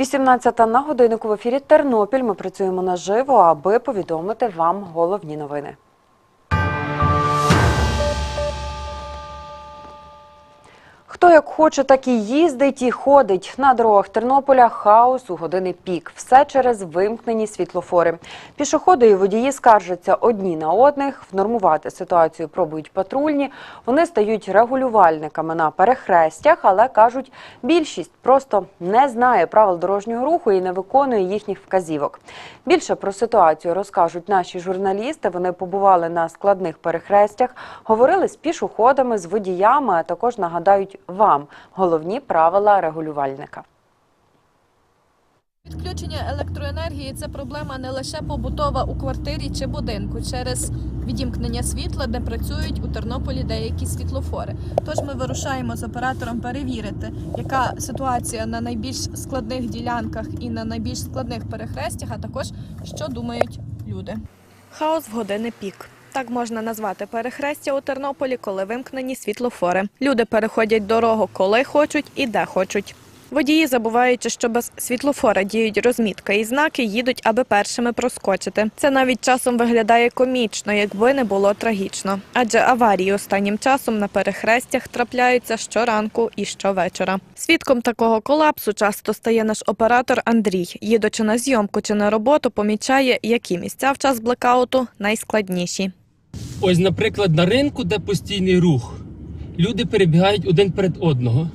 18 на годиннику в ефірі Тернопіль. Ми працюємо наживо, аби повідомити вам головні новини. Як хоче, так і їздить і ходить. На дорогах Тернополя хаос у години пік. Все через вимкнені світлофори. Пішоходи і водії скаржаться одні на одних. Внормувати ситуацію пробують патрульні. Вони стають регулювальниками на перехрестях, але кажуть, більшість просто не знає правил дорожнього руху і не виконує їхніх вказівок. Більше про ситуацію розкажуть наші журналісти. Вони побували на складних перехрестях, говорили з пішоходами, з водіями, а також нагадають вам головні правила регулювальника. Відключення електроенергії це проблема не лише побутова у квартирі чи будинку через відімкнення світла, де працюють у Тернополі деякі світлофори. Тож ми вирушаємо з оператором перевірити, яка ситуація на найбільш складних ділянках і на найбільш складних перехрестях, а також що думають люди. Хаос в години пік. Так можна назвати перехрестя у Тернополі, коли вимкнені світлофори. Люди переходять дорогу, коли хочуть і де хочуть. Водії, забуваючи, що без світлофора діють розмітка і знаки, їдуть, аби першими проскочити. Це навіть часом виглядає комічно, якби не було трагічно. Адже аварії останнім часом на перехрестях трапляються щоранку і щовечора. Свідком такого колапсу часто стає наш оператор Андрій. Їдучи на зйомку чи на роботу, помічає, які місця в час блекауту найскладніші. Ось, наприклад, на ринку, де постійний рух, люди перебігають один перед одного.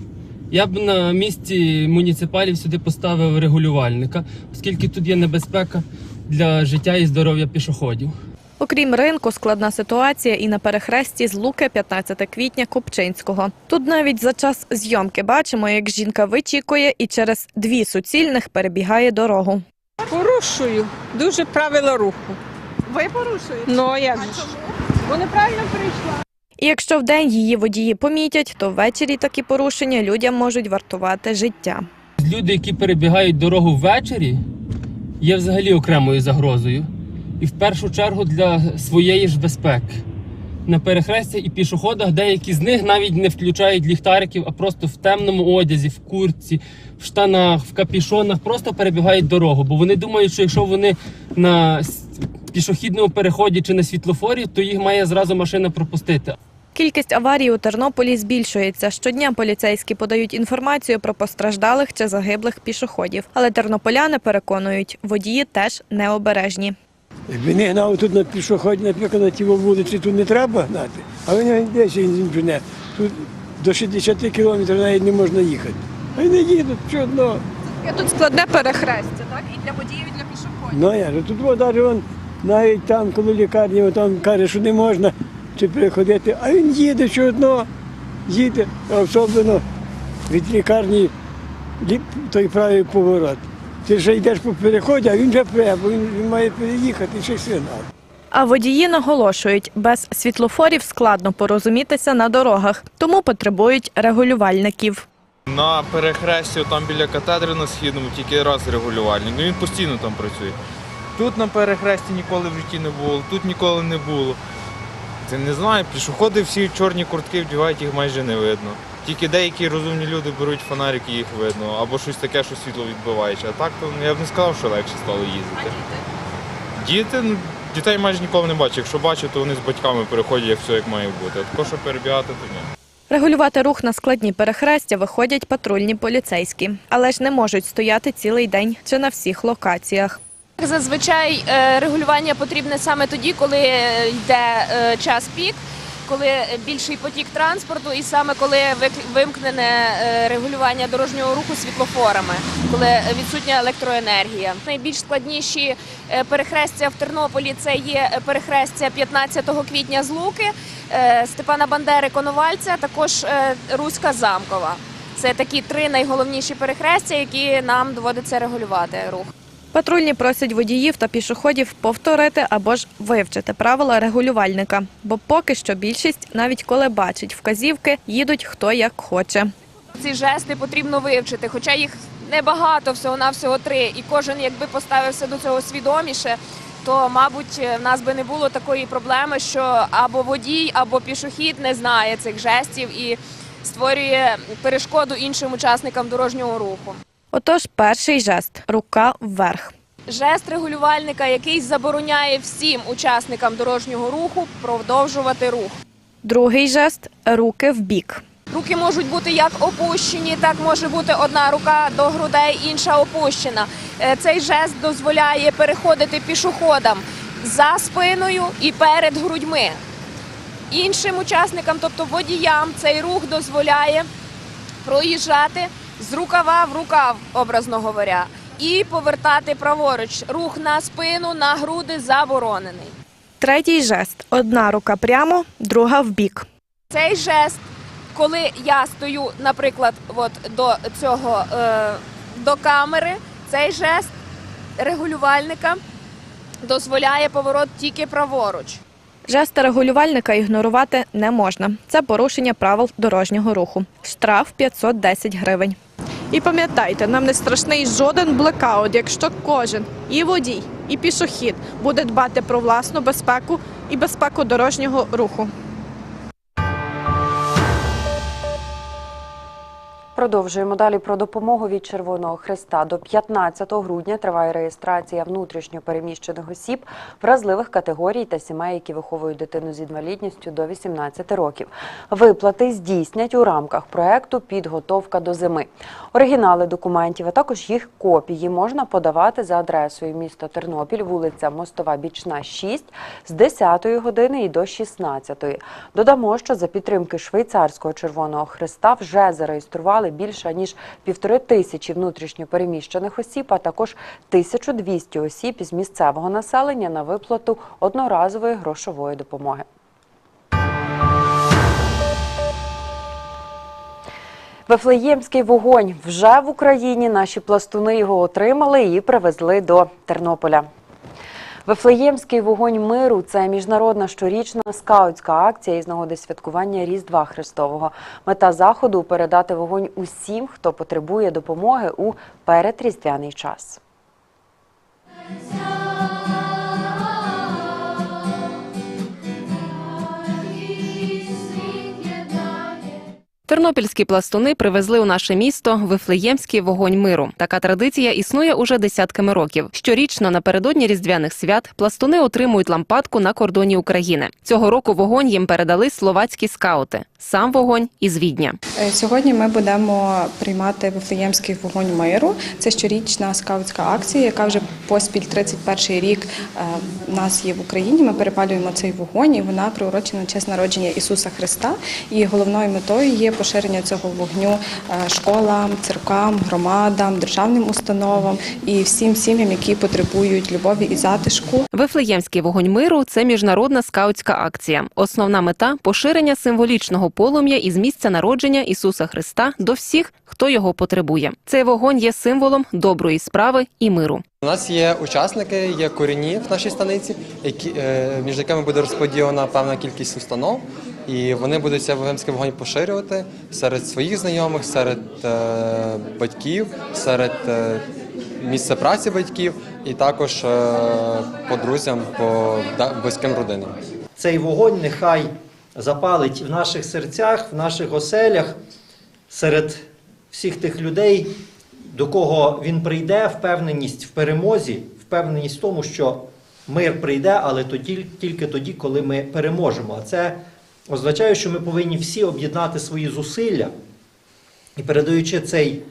Я б на місці муніципалів сюди поставив регулювальника, оскільки тут є небезпека для життя і здоров'я пішоходів. Окрім ринку, складна ситуація і на перехресті з Луки 15 квітня Купчинського. Тут навіть за час зйомки бачимо, як жінка вичікує і через дві суцільних перебігає дорогу. Порушую. Дуже правила руху. Ви порушуєте? Ну, а як же ж? Бо неправильно прийшла. І якщо вдень її водії помітять, то ввечері такі порушення людям можуть вартувати життя. Люди, які перебігають дорогу ввечері, є взагалі окремою загрозою. І в першу чергу для своєї ж безпеки. На перехрестях і пішоходах деякі з них навіть не включають ліхтариків, а просто в темному одязі, в куртці, в штанах, в капішонах просто перебігають дорогу. Бо вони думають, що якщо вони на пішохідному переході чи на світлофорі, то їх має зразу машина пропустити. Кількість аварій у Тернополі збільшується. Щодня поліцейські подають інформацію про постраждалих чи загиблих пішоходів. Але тернополяни переконують, водії теж необережні. Якби не гнав тут на пішоході, наприклад, на тій вулиці, тут не треба гнати. А він йде ще він жене. Тут до 60 кілометрів навіть не можна їхати. А й не їдуть, що одно. Тут складне перехрестя, так? І для водіїв, і для пішоходів. Ну же, тут он, навіть там, коли лікарні, там каже, що не можна чи переходити, а він їде що одно, їде, особливо від лікарні той правий поворот. Ти вже йдеш по переході, а він вже пре, бо він, він має переїхати ще сигнал. А водії наголошують, без світлофорів складно порозумітися на дорогах, тому потребують регулювальників. На перехресті там біля катедри на східному тільки раз регулювальник. Ну він постійно там працює. Тут на перехресті ніколи в житті не було, тут ніколи не було. Це не знаю, пішоходи всі чорні куртки вдягають, їх майже не видно. Тільки деякі розумні люди беруть фонарики, їх видно, або щось таке, що світло відбивається. А так то ну, я б не сказав, що легше стало їздити. Діти, ну, дітей майже ніколи не бачу. Якщо бачу, то вони з батьками переходять, як все як має бути. А також, що перебігати, то ні. Регулювати рух на складні перехрестя виходять патрульні поліцейські, але ж не можуть стояти цілий день чи на всіх локаціях. Зазвичай е, регулювання потрібне саме тоді, коли е, йде е, час пік, коли більший потік транспорту, і саме коли вимкнене регулювання дорожнього руху світлофорами, коли відсутня електроенергія. Найбільш складніші перехрестя в Тернополі це є перехрестя 15 квітня з Луки, Степана Бандери Коновальця, також Руська Замкова. Це такі три найголовніші перехрестя, які нам доводиться регулювати рух. Патрульні просять водіїв та пішоходів повторити або ж вивчити правила регулювальника, бо поки що більшість, навіть коли бачить вказівки, їдуть хто як хоче. Ці жести потрібно вивчити, хоча їх небагато, всього на всього три, і кожен якби поставився до цього свідоміше. То, мабуть, в нас би не було такої проблеми, що або водій, або пішохід не знає цих жестів і створює перешкоду іншим учасникам дорожнього руху. Отож, перший жест рука вверх. Жест регулювальника, який забороняє всім учасникам дорожнього руху продовжувати рух. Другий жест руки в бік. Руки можуть бути як опущені, так може бути одна рука до грудей, інша опущена. Е, Цей жест дозволяє переходити пішоходам за спиною і перед грудьми. Іншим учасникам, тобто водіям, цей рух дозволяє проїжджати з рукава в рукав, образно говоря, і повертати праворуч. Рух на спину, на груди заборонений. Третій жест одна рука прямо, друга в бік. Цей жест, коли я стою, наприклад, от до цього е, до камери, цей жест регулювальника дозволяє поворот тільки праворуч. Жести регулювальника ігнорувати не можна. Це порушення правил дорожнього руху. Штраф 510 гривень. І пам'ятайте, нам не страшний жоден блекаут, якщо кожен і водій, і пішохід буде дбати про власну безпеку і безпеку дорожнього руху. Продовжуємо далі про допомогу від Червоного Христа. До 15 грудня триває реєстрація внутрішньо переміщених осіб, вразливих категорій та сімей, які виховують дитину з інвалідністю до 18 років. Виплати здійснять у рамках проекту Підготовка до зими. Оригінали документів, а також їх копії можна подавати за адресою місто Тернопіль, вулиця Мостова Бічна, 6 з 10 години і до 16. Додамо, що за підтримки швейцарського Червоного Христа вже зареєстрували більше ніж півтори тисячі внутрішньо переміщених осіб, а також 1200 осіб із місцевого населення на виплату одноразової грошової допомоги. Вифлеємський вогонь вже в Україні. Наші пластуни його отримали і привезли до Тернополя. Вифлеємський вогонь миру це міжнародна щорічна скаутська акція із нагоди святкування Різдва Христового. Мета заходу передати вогонь усім, хто потребує допомоги у передріздвяний час. Тернопільські пластуни привезли у наше місто вифлеємський вогонь миру. Така традиція існує уже десятками років. Щорічно напередодні різдвяних свят пластуни отримують лампадку на кордоні України. Цього року вогонь їм передали словацькі скаути. Сам вогонь із Відня. Е, Сьогодні ми будемо приймати Вифлеємський вогонь миру. Це щорічна скаутська акція, яка вже поспіль 31 рік е, нас є в Україні. Ми перепалюємо цей вогонь, і вона приурочена на честь народження Ісуса Христа. І головною метою є поширення цього вогню е, школам, церквам, громадам, державним установам і всім сім'ям, які потребують любові і затишку. Вифлеємський вогонь миру це міжнародна скаутська акція. Основна мета поширення символічного полум'я із місця народження Ісуса Христа до всіх, хто його потребує. Цей вогонь є символом доброї справи і миру. У нас є учасники, є корінні в нашій станиці, які, е, між якими буде розподілена певна кількість установ, і вони будуть цей вогемський вогонь поширювати серед своїх знайомих, серед е, батьків, серед е, місця праці батьків і також е, по друзям, по близьким родинам. Цей вогонь нехай запалить в наших серцях, в наших оселях, серед всіх тих людей, до кого він прийде, впевненість в перемозі, впевненість в тому, що мир прийде, але тоді, тільки тоді, коли ми переможемо. А це означає, що ми повинні всі об'єднати свої зусилля і передаючи цей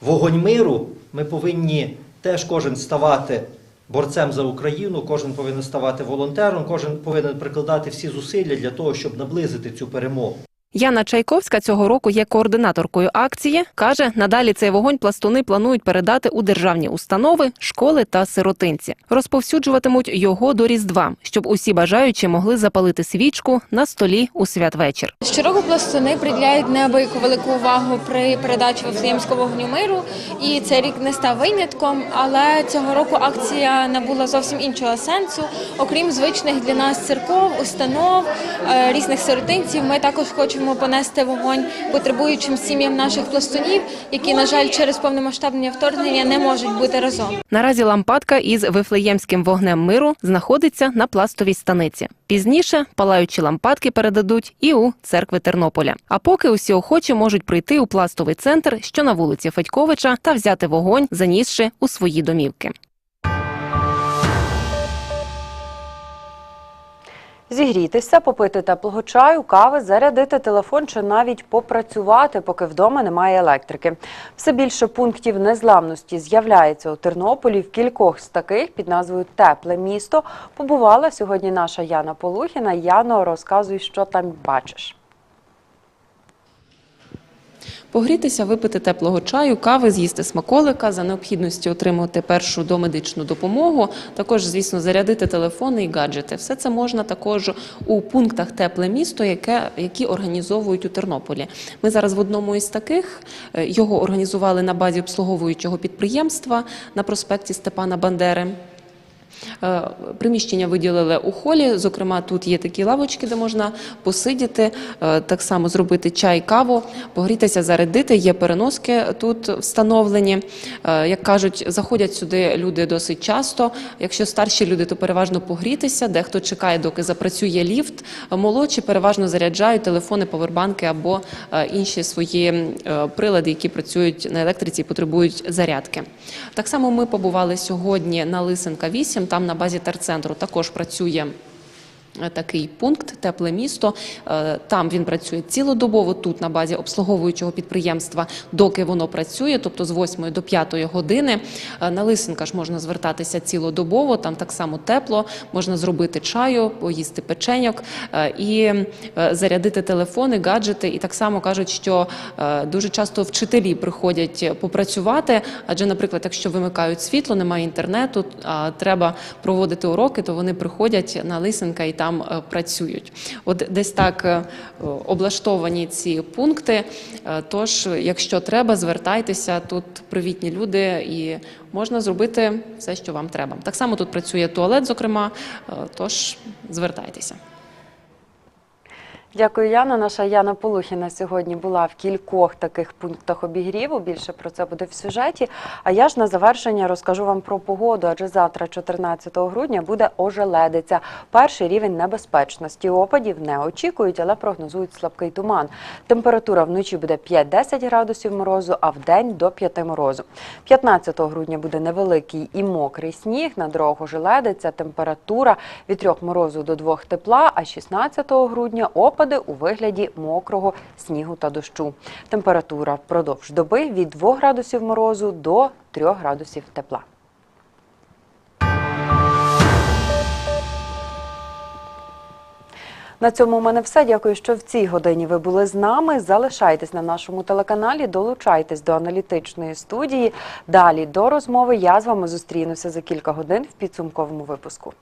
вогонь миру, ми повинні теж кожен ставати борцем за Україну, кожен повинен ставати волонтером, кожен повинен прикладати всі зусилля для того, щоб наблизити цю перемогу. Яна Чайковська цього року є координаторкою акції. каже, надалі цей вогонь пластуни планують передати у державні установи, школи та сиротинці. Розповсюджуватимуть його до Різдва, щоб усі бажаючі могли запалити свічку на столі у святвечір. Щороку пластуни приділяють неабияку велику увагу при передачі Вифлеємського вогню миру, і цей рік не став винятком. Але цього року акція набула зовсім іншого сенсу. Окрім звичних для нас церков, установ, е, різних сиротинців. Ми також хочемо понести вогонь потребуючим сім'ям наших пластунів, які, на жаль, через повномасштабне вторгнення не можуть бути разом. Наразі лампадка із вифлеємським вогнем миру знаходиться на пластовій станиці. Пізніше палаючі лампадки передадуть і у церкви Тернополя. А поки усі охочі можуть прийти у пластовий центр, що на вулиці Федьковича, та взяти вогонь, занісши у свої домівки. Зігрітися, попити теплого чаю, кави, зарядити телефон чи навіть попрацювати, поки вдома немає електрики. Все більше пунктів незламності з'являється у Тернополі. В кількох з таких під назвою Тепле місто побувала сьогодні наша Яна Полухіна. Яно, розказуй, що там бачиш. Погрітися, випити теплого чаю, кави, з'їсти смаколика, за необхідності отримати першу домедичну допомогу. Також, звісно, зарядити телефони і гаджети. Все це можна також у пунктах тепле місто, яке які організовують у Тернополі. Ми зараз в одному із таких Е, його організували на базі обслуговуючого підприємства на проспекті Степана Бандери. Е, Приміщення виділили у холі. Зокрема, тут є такі лавочки, де можна посидіти, е, так само зробити чай, каву, погрітися, зарядити. Є переноски тут встановлені. Е, Як кажуть, заходять сюди люди досить часто. Якщо старші люди, то переважно погрітися. Дехто чекає, доки запрацює ліфт. Молодші переважно заряджають телефони, повербанки або інші свої прилади, які працюють на електриці і потребують зарядки. Так само ми побували сьогодні на Лисенка 8, там на базі терцентру також працює. Такий пункт тепле місто. Е, Там він працює цілодобово. Тут на базі обслуговуючого підприємства, доки воно працює, тобто з 8 до 5 години. Е, На Лисенка ж можна звертатися цілодобово. Там так само тепло. Можна зробити чаю, поїсти печеньок е, і зарядити телефони, гаджети. І так само кажуть, що дуже часто вчителі приходять попрацювати. Адже, наприклад, якщо вимикають світло, немає інтернету, а треба проводити уроки, то вони приходять на Лисенка і там е, працюють. От десь так е, облаштовані ці пункти. Е, Тож, якщо треба, звертайтеся. Тут привітні люди і можна зробити все, що вам треба. Так само тут працює туалет, зокрема. Тож звертайтеся. Дякую, Яна. Наша Яна Полухіна сьогодні була в кількох таких пунктах обігріву. Більше про це буде в сюжеті. А я ж на завершення розкажу вам про погоду. Адже завтра, 14 грудня, буде ожеледиця. Перший рівень небезпечності опадів не очікують, але прогнозують слабкий туман. Температура вночі буде 5-10 градусів морозу, а вдень до 5 морозу. 15 грудня буде невеликий і мокрий сніг. На дорогу ожеледиця. Температура від 3 морозу до 2 тепла. А 16 грудня опади у вигляді мокрого снігу та дощу. Температура впродовж доби від 2 градусів морозу до 3 градусів тепла. На цьому у мене все. Дякую, що в цій годині ви були з нами. Залишайтесь на нашому телеканалі, долучайтесь до аналітичної студії. Далі до розмови я з вами зустрінуся за кілька годин в підсумковому випуску.